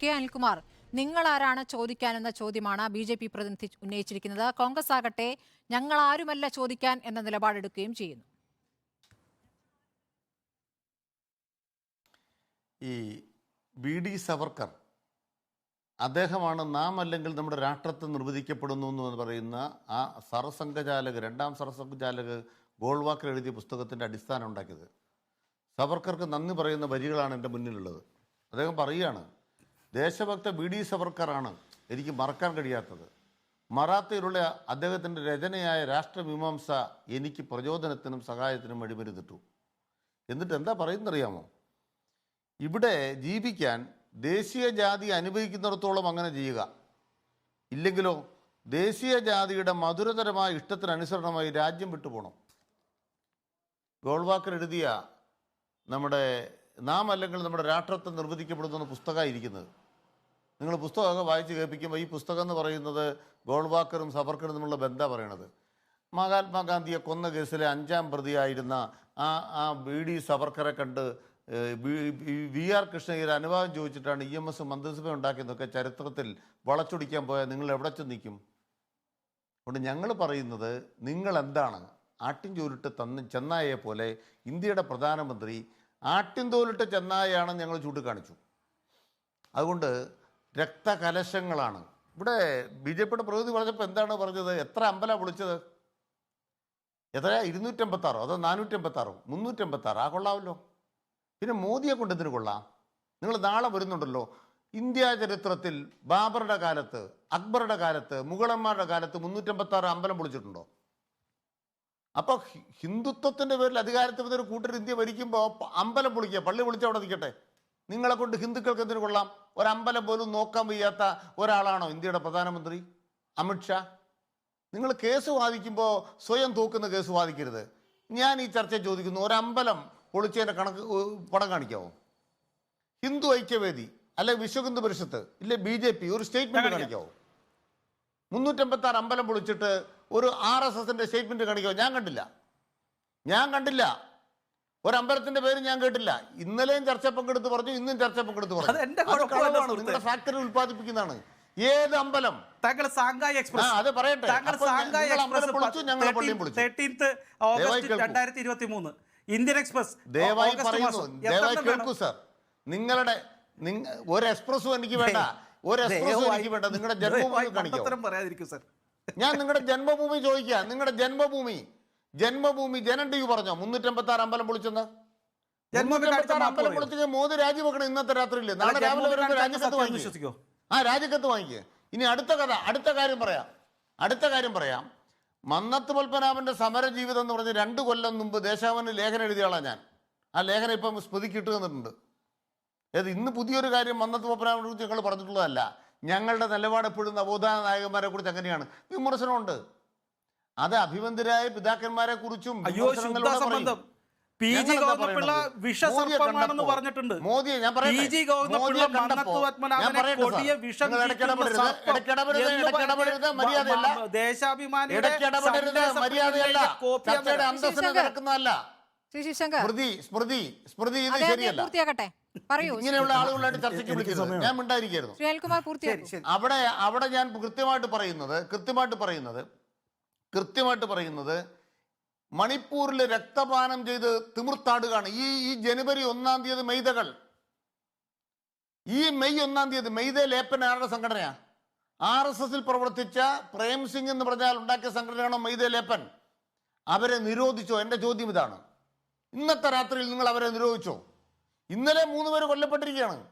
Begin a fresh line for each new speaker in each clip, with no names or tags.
K Anilkumar നിങ്ങൾ ആരാണ് ചോദിക്കാനെന്ന ചോദ്യമാണ് ബി ജെ പി പ്രതിനിധി ഉന്നയിച്ചിരിക്കുന്നത്. കോൺഗ്രസ് ആകട്ടെ ഞങ്ങൾ ആരുമല്ല ചോദിക്കാൻ എന്ന നിലപാടെടുക്കുകയും ചെയ്യുന്നു.
ഈ ബി ഡി സവർക്കർ അദ്ദേഹമാണ് നാം അല്ലെങ്കിൽ നമ്മുടെ രാഷ്ട്രത്തെ നിർവചിക്കപ്പെടുന്നു എന്ന് പറയുന്ന ആ സർസംഘചാലക് രണ്ടാം സർസംഘചാലക് ഗോൾവാക്കർ എഴുതിയ പുസ്തകത്തിന്റെ അടിസ്ഥാനം ഉണ്ടാക്കിയത്. സവർക്കർക്ക് നന്ദി പറയുന്ന വരികളാണ് എന്റെ മുന്നിലുള്ളത്. അദ്ദേഹം പറയുകയാണ് ദേശഭക്ത ബി ഡി സവർക്കറാണ് എനിക്ക് മറക്കാൻ കഴിയാത്തത്. മറാത്തയിലുള്ള അദ്ദേഹത്തിന്റെ രചനയായ രാഷ്ട്രമീമാംസ എനിക്ക് പ്രചോദനത്തിനും സഹായത്തിനും വഴിമരുന്നിട്ടു എന്നിട്ട് എന്താ പറയുന്നറിയാമോ? ഇവിടെ ജീവിക്കാൻ ദേശീയ ജാതി അനുഭവിക്കുന്നിടത്തോളം അങ്ങനെ ചെയ്യുക. ഇല്ലെങ്കിലോ ദേശീയ ജാതിയുടെ മധുരതരമായ ഇഷ്ടത്തിനനുസരണമായി രാജ്യം വിട്ടുപോകണം ഗോൾവാക്കർ എഴുതിയ നമ്മുടെ നാം അല്ലെങ്കിൽ നമ്മുടെ രാഷ്ട്രത്തെ നിർവചിക്കപ്പെടുന്ന പുസ്തകമാണ് ഇരിക്കുന്നത് നിങ്ങൾ പുസ്തകമൊക്കെ വായിച്ച് കേൾപ്പിക്കുമ്പോൾ ഈ പുസ്തകം എന്ന് പറയുന്നത് ഗോൾവാക്കറും സബർക്കറും തമ്മിലുള്ള ബന്ധമാണ് പറയണത്. മഹാത്മാഗാന്ധിയെ കൊന്ന കേസിലെ അഞ്ചാം പ്രതിയായിരുന്ന ആ ആ ബി ഡി സവർക്കറെ കണ്ട് വി ആർ കൃഷ്ണയ്യർ അനുവാദം ചോദിച്ചിട്ടാണ് ഇ എം എസ് മന്ത്രിസഭ ഉണ്ടാക്കിയതൊക്കെ ചരിത്രത്തിൽ വളച്ചൊടിക്കാൻ പോയാൽ നിങ്ങൾ എവിടെ ചെന്ന് നിൽക്കും? അതുകൊണ്ട് ഞങ്ങൾ പറയുന്നത് നിങ്ങൾ എന്താണ് ആട്ടിൻചോലിട്ട് തന്ന് ചെന്നായയെ പോലെ ഇന്ത്യയുടെ പ്രധാനമന്ത്രി ആട്ടിൻതോലിട്ട് ചെന്നായയാണെന്ന് ഞങ്ങൾ ചൂണ്ടിക്കാണിച്ചു. അതുകൊണ്ട് രക്തകലശങ്ങളാണ്. ഇവിടെ ബി ജെ പിയുടെ പ്രകൃതി പറഞ്ഞപ്പോൾ എന്താണ് പറഞ്ഞത്? എത്ര അമ്പല വിളിച്ചത് എത്ര? ഇരുന്നൂറ്റമ്പത്താറോ? അതോ നാനൂറ്റമ്പത്താറോ? മുന്നൂറ്റമ്പത്താറ്? ആ കൊള്ളാമല്ലോ. പിന്നെ മോദിയെ കൊണ്ട് എന്തിനു കൊള്ളാം? നിങ്ങൾ നാളെ വരുന്നുണ്ടല്ലോ. ഇന്ത്യ ചരിത്രത്തിൽ ബാബറുടെ കാലത്ത് അക്ബറുടെ കാലത്ത് മുഗളന്മാരുടെ കാലത്ത് മുന്നൂറ്റമ്പത്താറ് അമ്പലം വിളിച്ചിട്ടുണ്ടോ അപ്പോൾ ഹിന്ദുത്വത്തിന്റെ പേരിൽ അധികാരത്തിൽ ഒരു കൂട്ടർ ഇന്ത്യ ഭരിക്കുമ്പോൾ അമ്പലം പൊളിക്കുക പള്ളി പൊളിച്ച് അവിടെ നിൽക്കട്ടെ. നിങ്ങളെ കൊണ്ട് ഹിന്ദുക്കൾക്ക് എന്തിനു കൊള്ളാം? ഒരമ്പലം പോലും നോക്കാൻ വയ്യാത്ത ഒരാളാണോ ഇന്ത്യയുടെ പ്രധാനമന്ത്രി? അമിത്ഷാ നിങ്ങൾ കേസ് വാദിക്കുമ്പോൾ സ്വയം തൂക്കുന്ന കേസ് വാദിക്കരുത്. ഞാൻ ഈ ചർച്ച ചോദിക്കുന്നു ഒരമ്പലം പൊളിച്ചതിന്റെ കണക്ക് പടം കാണിക്കാവോ? ഹിന്ദു ഐക്യവേദി അല്ലെ വിശ്വഹിന്ദു പരിഷത്ത് ഇല്ലെ ബി ജെ പി ഒരു സ്റ്റേറ്റ്മെന്റ് കാണിക്കാവോ? മുന്നൂറ്റമ്പത്തി ആറ് അമ്പലം പൊളിച്ചിട്ട് ഒരു ആർ എസ് എസിന്റെ സ്റ്റേറ്റ്മെന്റ് കാണിക്കാവോ? ഞാൻ കണ്ടില്ല. ഞാൻ കണ്ടില്ല. ഒരമ്പലത്തിന്റെ പേര് ഞാൻ കേട്ടില്ല. ഇന്നലെയും ചർച്ച പങ്കെടുത്ത് പറഞ്ഞു ഇന്നും ചർച്ച പങ്കെടുത്ത് പറഞ്ഞു. നിങ്ങളുടെ ഫാക്ടറി ഉത്പാദിപ്പിക്കുന്നതാണ് ഏത് അമ്പലം?
താങ്കൾ സാങ്കായ് എക്സ്പ്രസ്.
അത് പറയട്ടെ.
താങ്കൾ സാങ്കായ് എക്സ്പ്രസ്
പൊളിച്ചു.
തേർട്ടീൻത്ത് ഓഗസ്റ്റ്
കേൾക്കൂ.
രണ്ടായിരത്തി ഇരുപത്തി മൂന്ന് ഇന്ത്യൻ എക്സ്പ്രസ്.
ദയവായി
ഓഗസ്റ്റ്
പറയുന്നു.
മാസം.
ദയവായി കേൾക്കൂ സർ. നിങ്ങളുടെ ഒരു എക്സ്പ്രസ് എനിക്ക് വേണ്ട. ഒരു
എക്സ്പ്രസ്
എനിക്ക് വേണ്ട. നിങ്ങളുടെ ജന്മഭൂമി കാണിക്കോ ഞാൻ നിങ്ങളുടെ ജന്മഭൂമി ചോദിക്കുക നിങ്ങളുടെ ജന്മഭൂമി. ജന്മഭൂമി ജനം ടി വി പറഞ്ഞോ? മുന്നൂറ്റമ്പത്തി ആറ് അമ്പലം പൊളിച്ചെന്ന്? അമ്പലം പൊളിച്ചെങ്കിൽ മോദി രാജിവെക്കണം ഇന്നത്തെ രാത്രിയിൽ നാളെ രാവിലെ രാജിക്കത്ത്
വിശ്വസിക്കോ?
ആ രാജിക്കത്ത് വാങ്ങിക്കുക ഇനി അടുത്ത കഥ അടുത്ത കാര്യം പറയാം. അടുത്ത കാര്യം പറയാം. മന്നത്ത് പത്മനാഭന്റെ സമര ജീവിതം എന്ന് പറഞ്ഞ് രണ്ട് കൊല്ലം മുമ്പ് ദേശാവന് ലേഖനം എഴുതിയാളാണ് ഞാൻ. ആ ലേഖനം ഇപ്പം സ്മൃതിക്ക് ഇട്ട് തന്നിട്ടുണ്ട് അതായത് ഇന്ന് പുതിയൊരു കാര്യം മന്നത്ത് പത്മനാഭനെ കുറിച്ച് ഞങ്ങൾ പറഞ്ഞിട്ടുള്ളതല്ല. ഞങ്ങളുടെ നിലപാട് എപ്പോഴും നവോത്ഥാന നായകന്മാരെ കുറിച്ച് അങ്ങനെയാണ്. വിമർശനമുണ്ട്. അത് അഭിമന്ദരായ പിതാക്കന്മാരെ കുറിച്ചും
അയ്യോ സംബന്ധം. പി ജി ഗോവിന്ദപിള്ള വിഷസർപ്പമാണെന്ന് പറഞ്ഞിട്ടുണ്ട്.
മോദിയെ ഞാൻ.
പി ജി ഗോവിന്ദപിള്ള
പറയട്ടെ
കൊടിയ. വിഷം ദേശാഭിമാനിയുടെ
സ്മൃതി സ്മൃതി സ്മൃതി ഇത് ശരിയല്ല.
പൂർത്തിയാക്കട്ടെ. പറയൂ
ഇങ്ങനെയുള്ള ആളുകളായിട്ട് ചർച്ചയ്ക്ക് വിളിക്കുന്നത് ഞാൻ മിണ്ടായിരിക്കായിരുന്നു അവിടെ അവിടെ ഞാൻ കൃത്യമായിട്ട് പറയുന്നത് കൃത്യമായിട്ട് പറയുന്നത് കൃത്യമായിട്ട് പറയുന്നത് മണിപ്പൂരിൽ രക്തപാനം ചെയ്ത് തിമിർത്താടുകയാണ്. ഈ ഈ ജനുവരി ഒന്നാം തീയതി മെയ്തകൾ. ഈ മെയ് ഒന്നാം തീയതി മെയ്ത ലേപ്പൻ ആരുടെ സംഘടനയാണ് ആർ എസ് എസിൽ പ്രവർത്തിച്ച പ്രേം സിംഗ് എന്ന് പറഞ്ഞാൽ ഉണ്ടാക്കിയ സംഘടനയാണോ മെയ്ത ലേപ്പൻ? അവരെ നിരോധിച്ചോ? എന്റെ ചോദ്യം ഇതാണ്. ഇന്നത്തെ രാത്രിയിൽ നിങ്ങൾ അവരെ നിരോധിച്ചോ? ഇന്നലെ മൂന്ന് പേര് കൊല്ലപ്പെട്ടിരിക്കുകയാണ്.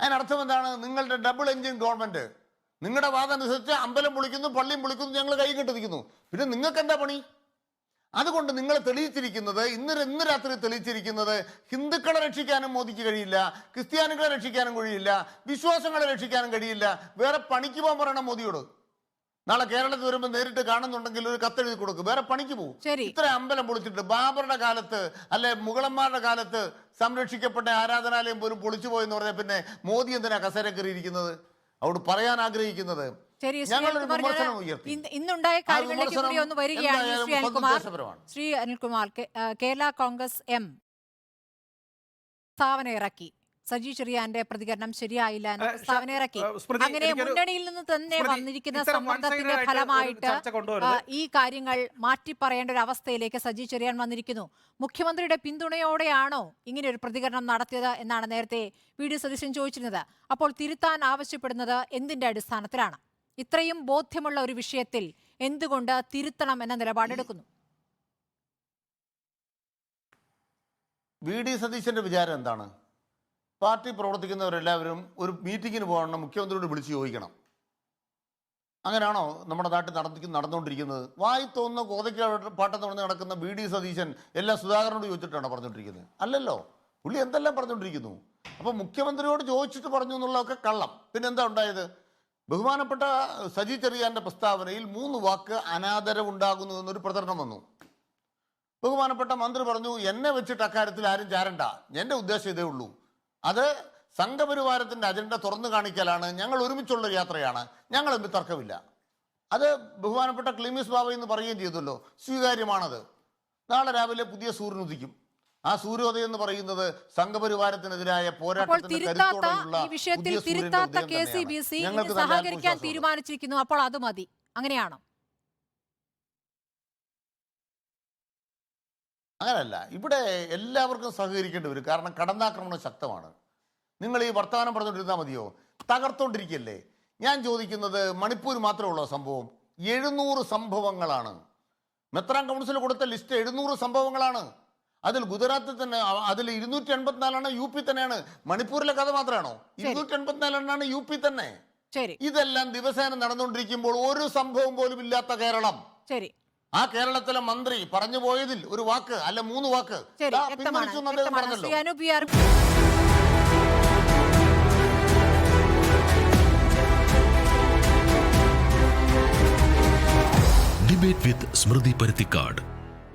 അതിനർത്ഥം എന്താണ്? നിങ്ങളുടെ ഡബിൾ എഞ്ചിൻ ഗവൺമെന്റ് നിങ്ങളുടെ വാദം അനുസരിച്ച് അമ്പലം പൊളിക്കുന്നു പള്ളിയും പൊളിക്കുന്നു ഞങ്ങൾ കൈ കെട്ടിരിക്കുന്നു. പിന്നെ നിങ്ങൾക്ക് എന്താ പണി? അതുകൊണ്ട് നിങ്ങൾ തെളിയിച്ചിരിക്കുന്നത് ഇന്ന് ഇന്ന് രാത്രി തെളിയിച്ചിരിക്കുന്നത് ഹിന്ദുക്കളെ രക്ഷിക്കാനും മോദിക്ക് കഴിയില്ല ക്രിസ്ത്യാനികളെ രക്ഷിക്കാനും കഴിയില്ല വിശ്വാസങ്ങളെ രക്ഷിക്കാനും കഴിയില്ല വേറെ പണിക്ക് പോകാൻ പറയണം മോദിയോട്. നാളെ കേരളത്തിൽ വരുമ്പോൾ നേരിട്ട് കാണുന്നുണ്ടെങ്കിൽ ഒരു കത്തെഴുതി കൊടുക്കും വേറെ പണിക്ക് പോകും. ഇത്ര അമ്പലം പൊളിച്ചിട്ട് ബാബറുടെ കാലത്ത് അല്ലെ മുഗളന്മാരുടെ കാലത്ത് സംരക്ഷിക്കപ്പെട്ട ആരാധനാലയം പോലും പൊളിച്ചു പോയെന്ന് പറഞ്ഞാൽ പിന്നെ മോദി എന്തിനാ കസേര കയറിയിരിക്കുന്നത്? അവിടെ പറയാൻ ആഗ്രഹിക്കുന്നത്.
ശരി ശ്രീ ഇന്നുണ്ടായ കാര്യങ്ങളിലേക്ക് കൂടി ഒന്ന് വരികയാണ് ശ്രീ അനിൽകുമാർ ശ്രീ അനിൽകുമാർ കേരള കോൺഗ്രസ് എം സ്ഥാപന ഇറക്കി. സജി ചെറിയാന്റെ പ്രതികരണം ശരിയായില്ല എന്ന പ്രസ്താവന ഇറക്കി. അങ്ങനെ മുന്നണിയിൽ നിന്ന് തന്നെ വന്നിരിക്കുന്ന സമ്മർദ്ദത്തിന്റെ ഫലമായിട്ട്. ഈ കാര്യങ്ങൾ മാറ്റി പറയേണ്ട ഒരു അവസ്ഥയിലേക്ക് സജി ചെറിയാൻ വന്നിരിക്കുന്നു. മുഖ്യമന്ത്രിയുടെ പിന്തുണയോടെയാണോ ഇങ്ങനെ ഒരു പ്രതികരണം നടത്തിയത് എന്നാണ് നേരത്തെ വി. ഡി. സതീശൻ ചോദിച്ചിരുന്നത്. അപ്പോൾ തിരുത്താൻ ആവശ്യപ്പെടുന്നത് എന്തിന്റെ അടിസ്ഥാനത്തിലാണ്? ഇത്രയും ബോധ്യമുള്ള ഒരു വിഷയത്തിൽ എന്തുകൊണ്ട് തിരുത്തണം എന്ന നിലപാടെടുക്കുന്നു
വി. ഡി. സതീശന്റെ വിചാരം എന്താണ്? പാർട്ടി പ്രവർത്തിക്കുന്നവരെല്ലാവരും ഒരു മീറ്റിങ്ങിന് പോകണം മുഖ്യമന്ത്രിയോട് വിളിച്ച് ചോദിക്കണം. അങ്ങനെയാണോ നമ്മുടെ നാട്ടിൽ നടത്തി നടന്നുകൊണ്ടിരിക്കുന്നത്? വായി തോന്നുന്ന കോതയ്ക്ക് പാട്ടം തുടങ്ങി നടക്കുന്ന ബി ഡി സതീശൻ എല്ലാ സുധാകരനോട് ചോദിച്ചിട്ടാണോ പറഞ്ഞുകൊണ്ടിരിക്കുന്നത്? അല്ലല്ലോ. പുള്ളി എന്തെല്ലാം പറഞ്ഞുകൊണ്ടിരിക്കുന്നു? അപ്പോൾ മുഖ്യമന്ത്രിയോട് ചോദിച്ചിട്ട് പറഞ്ഞു എന്നുള്ളതൊക്കെ കള്ളം. പിന്നെ എന്താ ഉണ്ടായത്? ബഹുമാനപ്പെട്ട സജി ചെറിയാന്റെ പ്രസ്താവനയിൽ മൂന്ന് വാക്ക് അനാദരവുണ്ടാകുന്നു എന്നൊരു പ്രചരണം വന്നു. ബഹുമാനപ്പെട്ട മന്ത്രി പറഞ്ഞു എന്നെ വെച്ചിട്ട് അക്കാര്യത്തിൽ ആരും ചാരണ്ട. എന്റെ ഉദ്ദേശം ഇതേ ഉള്ളൂ. അത് സംഘപരിവാരത്തിന്റെ അജണ്ട തുറന്നു കാണിക്കലാണ്. ഞങ്ങൾ ഒരുമിച്ചുള്ള ഒരു യാത്രയാണ്. ഞങ്ങൾ എന്ത് തർക്കമില്ല. അത് ബഹുമാനപ്പെട്ട ക്ലീമിസ് ബാബ എന്ന് പറയുകയും ചെയ്തല്ലോ സ്വീകാര്യമാണത്. നാളെ രാവിലെ പുതിയ സൂര്യൻ ഉദിക്കും. ആ സൂര്യോദയം എന്ന് പറയുന്നത് സംഘപരിവാരത്തിനെതിരായ
പോരാട്ടത്തിന്
ഞങ്ങൾക്ക്
സഹകരിക്കാൻ തീരുമാനിച്ചിരിക്കുന്നു. അപ്പോൾ അത് മതി. അങ്ങനെയാണോ?
അങ്ങനല്ല. ഇവിടെ എല്ലാവർക്കും സഹകരിക്കേണ്ടി വരും. കാരണം കടന്നാക്രമണം ശക്തമാണ്. നിങ്ങൾ ഈ വർത്തമാനം പറഞ്ഞുകൊണ്ടിരുന്നാൽ മതിയോ? തകർത്തോണ്ടിരിക്കല്ലേ? ഞാൻ ചോദിക്കുന്നത് മണിപ്പൂർ മാത്രമേ ഉള്ളൂ സംഭവം. എഴുന്നൂറ് സംഭവങ്ങളാണ്. മെത്രാൻ കൗൺസിൽ കൊടുത്ത ലിസ്റ്റ് എഴുന്നൂറ് സംഭവങ്ങളാണ്. അതിൽ ഗുജറാത്തിൽ തന്നെ അതിൽ ഇരുന്നൂറ്റി എൺപത്തിനാലാണ് യു പി തന്നെയാണ്. മണിപ്പൂരിലെ കഥ മാത്രമാണോ? ഇരുന്നൂറ്റി എൺപത്തിനാലെണ്ണാണ് യു പി തന്നെ. ഇതെല്ലാം ദിവസേന നടന്നുകൊണ്ടിരിക്കുമ്പോൾ ഒരു സംഭവം പോലും ഇല്ലാത്ത കേരളം.
ശരി.
ആ കേരളത്തിലെ മന്ത്രി പറഞ്ഞു പോയതിൽ ഒരു വാക്ക് അല്ല മൂന്ന് വാക്ക്. പിൻവലിച്ചു എന്ന് അദ്ദേഹം പറഞ്ഞല്ലോ.
ഡിബേറ്റ് വിത്ത് സ്മൃതി പരുത്തിക്കാട്